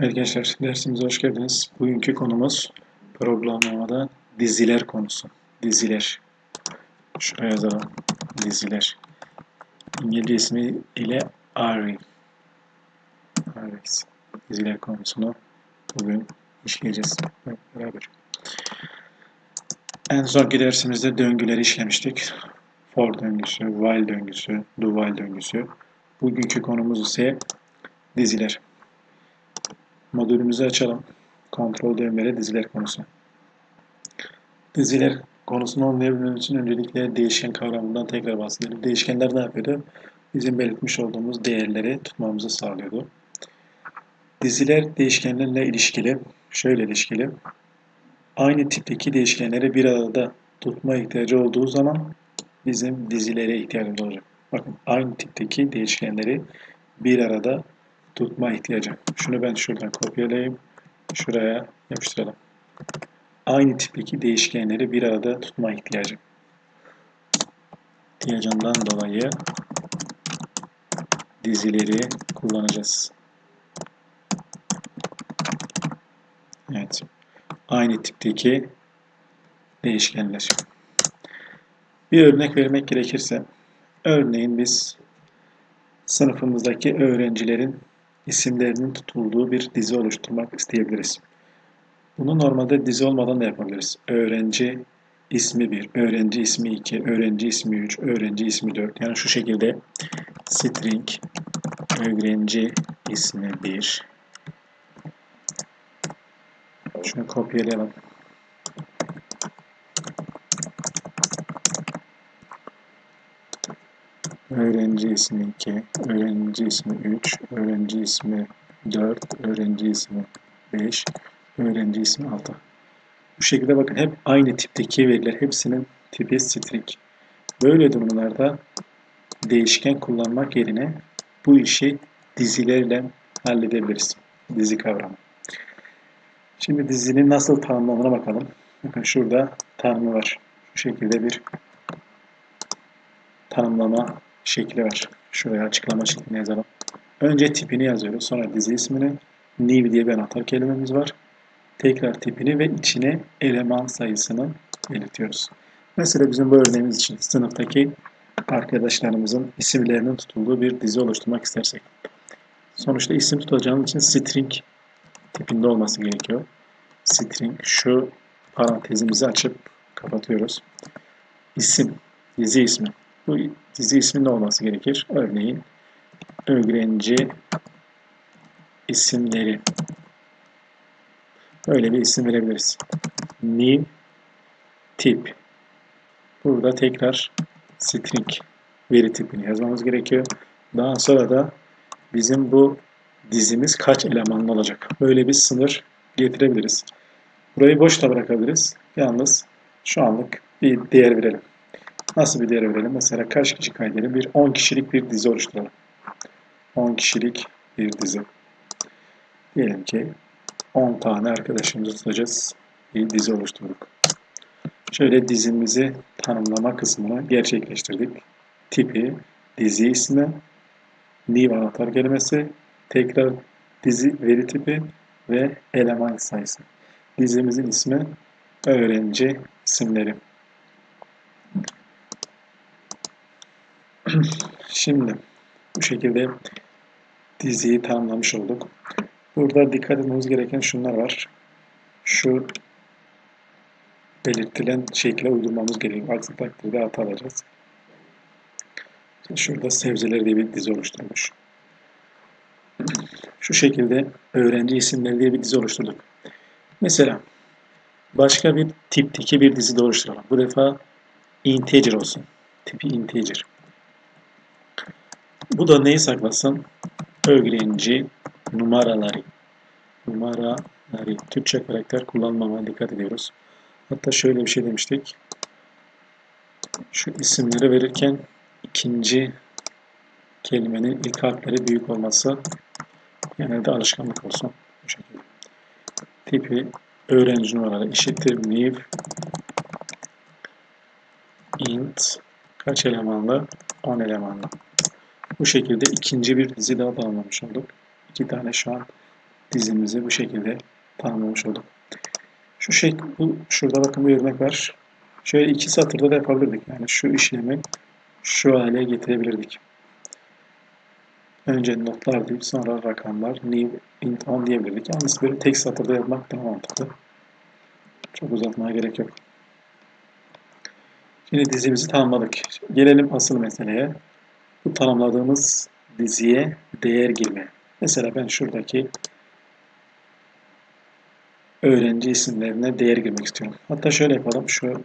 Evet gençler, dersimize hoş geldiniz. Bugünkü konumuz programlamada diziler konusu. Diziler. Şuraya yazalım. Diziler. İngilizce ismi ile array. Arrays. Diziler konusunu bugün işleyeceğiz beraber. En sonki dersimizde döngüleri işlemiştik. For döngüsü, while döngüsü, do while döngüsü. Bugünkü konumuz ise diziler. Modülümüzü açalım. Kontrol düğmeleri diziler konusu. Diziler konusunu anlayabilmemiz için öncelikle değişken kavramından tekrar bahsedelim. Değişkenler ne yapıyordu? Bizim belirtmiş olduğumuz değerleri tutmamızı sağlıyordu. Diziler değişkenlerle ilişkili, şöyle ilişkili. Aynı tipteki değişkenleri bir arada tutma ihtiyacı olduğu zaman bizim dizilere ihtiyacımız olacak. Bakın aynı tipteki değişkenleri bir arada tutma ihtiyacı. Şunu ben şuradan kopyalayayım. Şuraya yapıştıralım. Aynı tipteki değişkenleri bir arada tutma ihtiyacı. İhtiyacından dolayı dizileri kullanacağız. Evet. Aynı tipteki değişkenler. Bir örnek vermek gerekirse, örneğin biz sınıfımızdaki öğrencilerin isimlerinin tutulduğu bir dizi oluşturmak isteyebiliriz. Bunu normalde dizi olmadan da yapabiliriz. Öğrenci ismi 1, öğrenci ismi 2, öğrenci ismi 3, öğrenci ismi 4. Yani şu şekilde string öğrenci ismi 1 şunu kopyalayalım. Öğrenci ismi 2, öğrenci ismi 3, öğrenci ismi 4, öğrenci ismi 5, öğrenci ismi 6. Bu şekilde bakın hep aynı tipteki veriler hepsinin tipi string. Böyle durumlarda değişken kullanmak yerine bu işi dizilerle halledebiliriz. Dizi kavramı. Şimdi dizinin nasıl tanımlandığına bakalım. Bakın şurada tanımı var. Şu şekilde bir tanımlama şekli var. Şuraya açıklama şeklini yazalım. Önce tipini yazıyoruz. Sonra dizi ismini. New diye bir anahtar kelimemiz var. Tekrar tipini ve içine eleman sayısını belirtiyoruz. Mesela bizim bu örneğimiz için sınıftaki arkadaşlarımızın isimlerinin tutulduğu bir dizi oluşturmak istersek. Sonuçta isim tutacağımız için string tipinde olması gerekiyor. String şu parantezimizi açıp kapatıyoruz. İsim, dizi ismi. Bu dizi isminde olması gerekir. Örneğin öğrenci isimleri. Böyle bir isim verebiliriz. New tip. Burada tekrar string veri tipini yazmamız gerekiyor. Daha sonra da bizim bu dizimiz kaç elemanlı olacak? Böyle bir sınır getirebiliriz. Burayı boş da bırakabiliriz. Yalnız şu anlık bir değer verelim. Nasıl bir değer verelim? Mesela kaç kişi kaydedelim? Bir 10 kişilik bir dizi oluşturalım. 10 kişilik bir dizi. Diyelim ki 10 tane arkadaşımızı tutacağız. Bir dizi oluşturduk. Şöyle dizimizi tanımlama kısmını gerçekleştirdik. Tipi, dizi ismi, new anahtar kelimesi, tekrar dizi veri tipi ve eleman sayısı. Dizimizin ismi öğrenci isimleri. Şimdi bu şekilde diziyi tamamlamış olduk. Burada dikkat etmemiz gereken şunlar var. Şu belirtilen şekle uydurmamız gerekiyor. Aksi takdirde hata alacağız. Şurada sebzeler diye bir dizi oluşturmuş. Şu şekilde öğrenci isimleri diye bir dizi oluşturduk. Mesela başka bir tipteki bir dizi de oluşturalım. Bu defa integer olsun. Tipi integer. Bu da neyi saklasın? Öğrenci numaraları. Numaraları. Türkçe karakter kullanmamaya dikkat ediyoruz. Hatta şöyle bir şey demiştik. Şu isimleri verirken ikinci kelimenin ilk harfleri büyük olması genelde alışkanlık olsun. Bu şekilde. Tipi öğrenci numaraları eşittir new int kaç elemanlı? 10 elemanlı. Bu şekilde ikinci bir dizi daha tamamlamış olduk. İki tane şu an dizimizi bu şekilde tanımlamış olduk. Şu şey, bu, şurada bakın bir örnek var. Şöyle iki satırda da yapabilirdik. Yani şu işlemi şu hale getirebilirdik. Önce notlar deyip sonra rakamlar, new, int, on diyebilirdik. Yalnız böyle tek satırda yapmak daha mantıklı. Çok uzatmaya gerek yok. Şimdi dizimizi tanımladık. Gelelim asıl meseleye. Bu tanımladığımız diziye değer girme. Mesela ben şuradaki öğrenci isimlerine değer girmek istiyorum. Hatta şöyle yapalım. Şu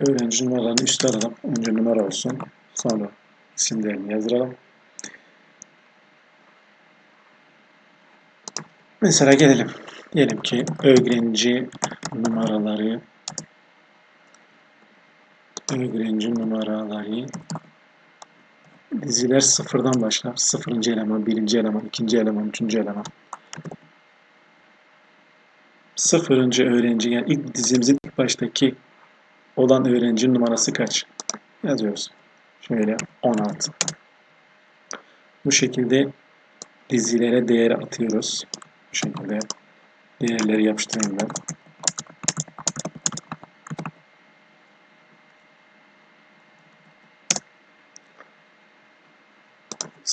öğrenci numaralarını üstte alalım. Önce numara olsun. Sonra isimlerini yazdıralım. Mesela gelelim. Diyelim ki öğrenci numaraları öğrenci numaraları diziler sıfırdan başlar. Sıfırıncı eleman, birinci eleman, ikinci eleman, üçüncü eleman. Sıfırıncı öğrenci yani ilk dizimizin ilk baştaki olan öğrencinin numarası kaç? Yazıyoruz. Şöyle 16. Bu şekilde dizilere değer atıyoruz. Bu şekilde değerleri yapıştırayım ben.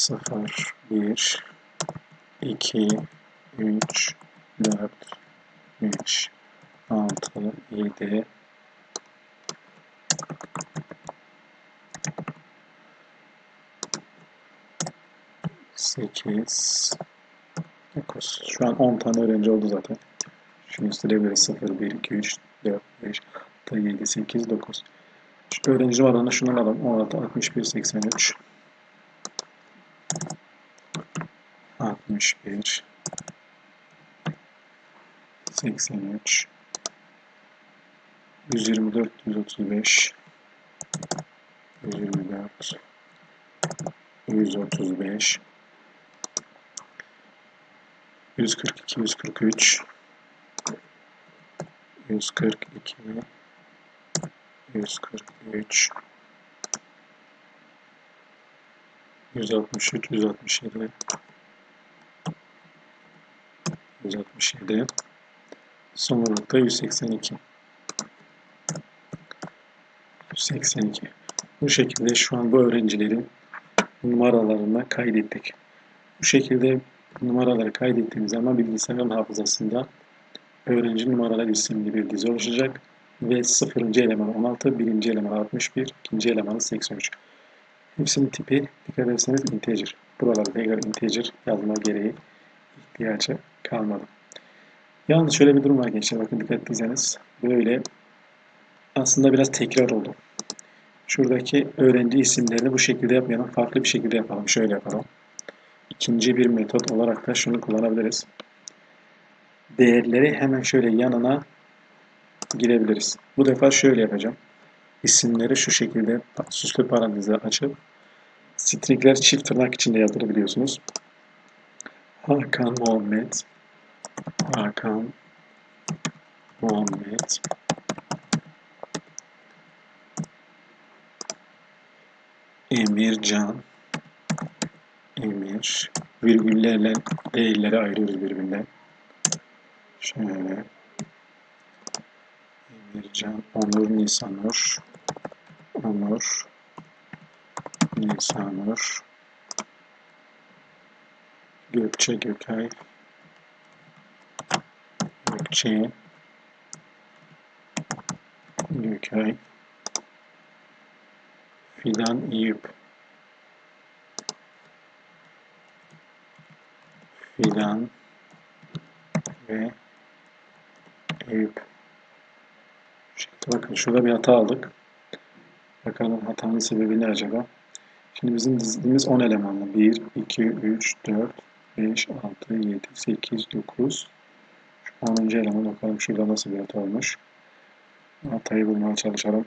Sıfır, bir, iki, üç, dört, beş, altı, yedi, sekiz, dokuz. Şu an 10 tane öğrenci oldu zaten. Şunu silebiliriz. 0, 1, 2, 3, 4, 5, 6, 7, 8, 9. Şu öğrenci numaralarını şundan alalım. 16, 61, 83. 61 83 124 135 124 135 142 143 142 143 163 167 167 son olarak da 182 182 bu şekilde şu an bu öğrencilerin numaralarını kaydettik. Bu şekilde numaraları kaydettiğimiz zaman bilgisayarın hafızasında öğrenci numaralar isimli bir dizi oluşacak ve sıfırıncı eleman 16, birinci eleman 61, ikinci eleman 83. Hepsinin tipi dikkat ederseniz integer. Buralarda tekrar integer yazma gereği ihtiyacı kalmadı. Yalnız şöyle bir durum var gençler. Bakın dikkat etseniz böyle aslında biraz tekrar oldu. Şuradaki öğrenci isimlerini bu şekilde yapmayalım. Farklı bir şekilde yapalım. Şöyle yapalım. İkinci bir metot olarak da şunu kullanabiliriz. Değerleri hemen şöyle yanına girebiliriz. Bu defa şöyle yapacağım. İsimleri şu şekilde süslü parantezle açıp stringler çift tırnak içinde yazdırabiliyorsunuz. Hakan Muhammed. Hakan Muhammed. Emircan Emir. Virgüllerle değilleri ayırıyoruz birbirinden. Şöyle. Emircan Onur Nisanur. Onur Nisanur Gökçe Gökay Gökçe Gökay Fidan Eyüp Fidan ve Eyüp Şimdi bakın şurada bir hata aldık. Bakalım hatanın sebebi ne acaba? Şimdi bizim dizimiz 10 elemanlı. 1, 2, 3, 4, 5, 6, 7, 8, 9. 10. eleman bakalım şurada nasıl bir hata olmuş. Hatayı bulmaya çalışalım.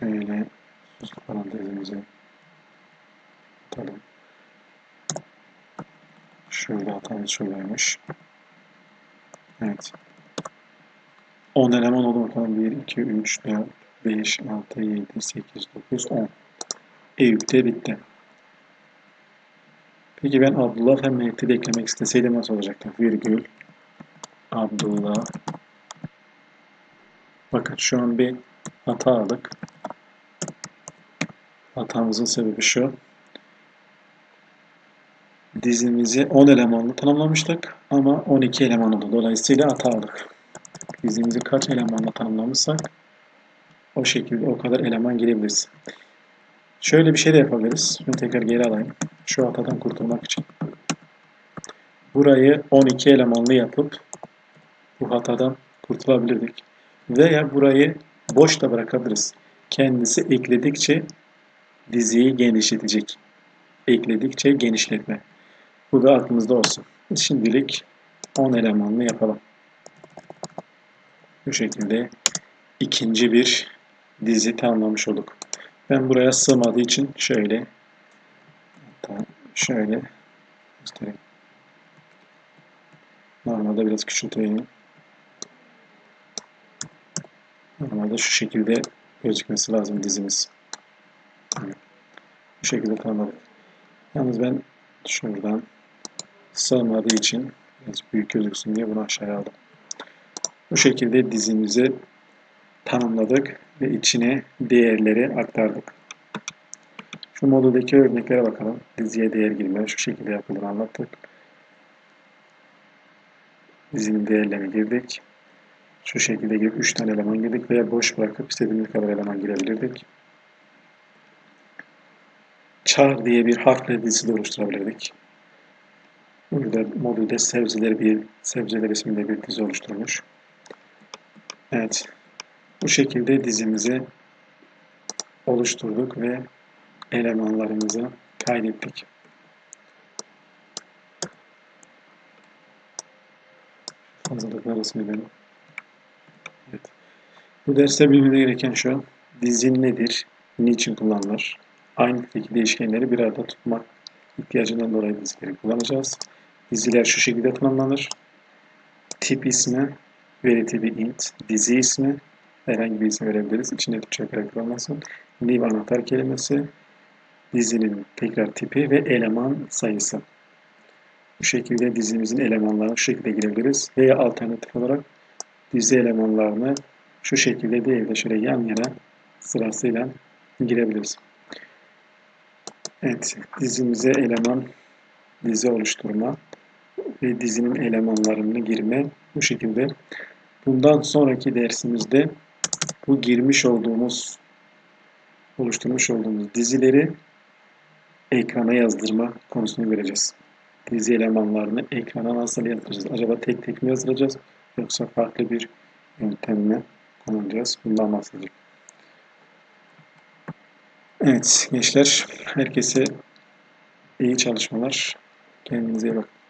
Şöyle süslü parantezimizi atalım. Şurada hatamız şuradaymış. Evet. 10 eleman oldu bakalım. 1, 2, 3, 4, 5, 6, 7, 8, 9, 10. Eyüp de bitti. Peki ben Abdullah ve Mehmet'i de eklemek isteseydim nasıl olacaktı? Virgül Abdullah Bakın şu an bir hata aldık. Hatamızın sebebi şu. Dizimizi 10 elemanlı tanımlamıştık ama 12 eleman oldu. Dolayısıyla hata aldık. Dizimizi kaç elemanla tanımlamışsak o şekilde o kadar eleman girebiliriz. Şöyle bir şey de yapabiliriz. Şunu tekrar geri alayım. Şu hatadan kurtulmak için. Burayı 12 elemanlı yapıp bu hatadan kurtulabilirdik. Veya burayı boş da bırakabiliriz. Kendisi ekledikçe diziyi genişletecek. Ekledikçe genişletme. Bu da aklımızda olsun. Şimdilik 10 elemanlı yapalım. Bu şekilde ikinci bir dizi tamamlamış olduk. Ben buraya sığmadığı için şöyle şöyle göstereyim. Normalde biraz küçülteyim. Normalde şu şekilde gözükmesi lazım dizimiz. Bu şekilde tamamladık. Yalnız ben şuradan sığmadığı için biraz büyük gözüksün diye bunu aşağıya aldım. Bu şekilde dizimizi tanımladık ve içine değerleri aktardık. Şu modüldeki örneklere bakalım. Diziye değer girme şu şekilde yapıldığını anlattık. Dizinin değerlerini girdik. Şu şekilde girip 3 tane eleman girdik veya boş bırakıp istediğimiz kadar eleman girebilirdik. Char diye bir harfle dizisi de oluşturabilirdik. Burada modülde sebzeleri bir sebzeler isminde bir dizi oluşturmuş. Evet. Bu şekilde dizimizi oluşturduk ve elemanlarımızı kaydettik. Hazırlıklar resmedelim. Evet. Bu derste bilmeniz gereken şu. Dizi nedir? Niçin kullanılır? Aynı tipteki değişkenleri bir arada tutmak ihtiyacından dolayı dizileri kullanacağız. Diziler şu şekilde tanımlanır. Tip ismi, veri tipi int, dizi ismi, herhangi bir isim verebiliriz. İçinde Türkçe karakter olmasın. Live anahtar kelimesi, dizinin tekrar tipi ve eleman sayısı. Bu şekilde dizimizin elemanlarına şu şekilde girebiliriz. Veya alternatif olarak dizi elemanlarını şu şekilde değil de şöyle yan yana sırasıyla girebiliriz. Evet, dizimize eleman dizi oluşturma ve dizinin elemanlarını girme bu şekilde. Bundan sonraki dersimizde bu girmiş olduğumuz oluşturmuş olduğumuz dizileri ekrana yazdırma konusunu göreceğiz. Dizi elemanlarını ekrana nasıl yazdıracağız? Acaba tek tek mi yazdıracağız yoksa farklı bir yöntemle kullanacağız? Bundan bahsedeceğim. Evet gençler herkese iyi çalışmalar. Kendinize iyi bakın.